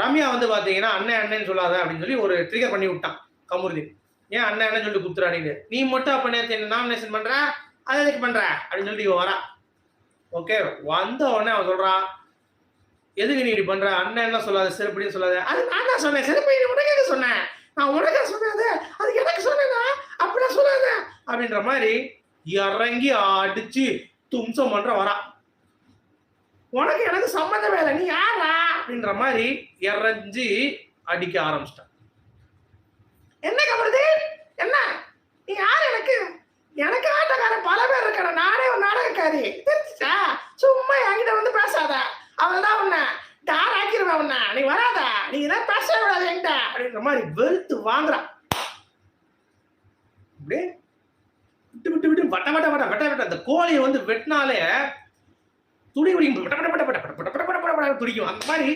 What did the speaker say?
ரம்யா வந்து பார்த்தீங்கன்னா அண்ணன் அண்ணன் சொல்லாத அப்படின்னு சொல்லி ஒரு ட்ரிகர் பண்ணி விட்டான் கமுருதீன் ஏன் அண்ணன் அண்ணன் சொல்லிட்டு குத்துறாடின்னு நீ மட்டும் அப்போ நேற்று என்ன நாமினேஷன் பண்ற? அதை எதுக்கு பண்ற? அப்படின்னு சொல்லிட்டு இவன் வரா ஓகே வந்த உடனே அவன் சொல்கிறான் எதுக்கு நீ இப்படி பண்ற? அண்ணன் என்ன சொல்லாத செருப்படின்னு சொல்லாத. அது நான் தான் சொன்னேன் செருப்படி உனக்காக சொன்னேன்? நான் உனக்காக சொன்னது. அது எனக்கு சொன்னேன்னா அப்படிலாம் சொல்லாத. அப்படின்ற மாதிரி இறங்கி அடிச்சு தும்சம் பண்ற வரா உனக்கு எனக்கு சம்மந்தமே இல்லை. அப்படின்ற மாதிரி இறஞ்சி அடிக்க ஆரம்பிச்சிட்டான் என்ன கமருதி என்ன? நீ யார் எனக்கு? எனக்கு ஆட்டக்காரன் பல பேர் இருக்கட நானே ஒரு நாடகக்காரி. தெரிஞ்சுச்சா? சும்மா என்கிட்ட வந்து பேசாத. அவள் தான் உன்ன. டார் ஆக்கிடுவேன் உன்ன. நீ வராத. நீ இதான் பேச விடாது என்கிட்ட. அப்படின்ற மாதிரி வெளுத்து வாங்குறான். அப்படியே விட்டு விட்டு விட்டு வட்ட வட்ட வட்ட வட்ட வட்ட அந்த கோழியை வந்து வெட்டினாலே துணி குடிக்கும் வட்ட வட்ட வட்ட வட்ட வட்ட படப்படம் துடிக்கும். அந்த மாதிரி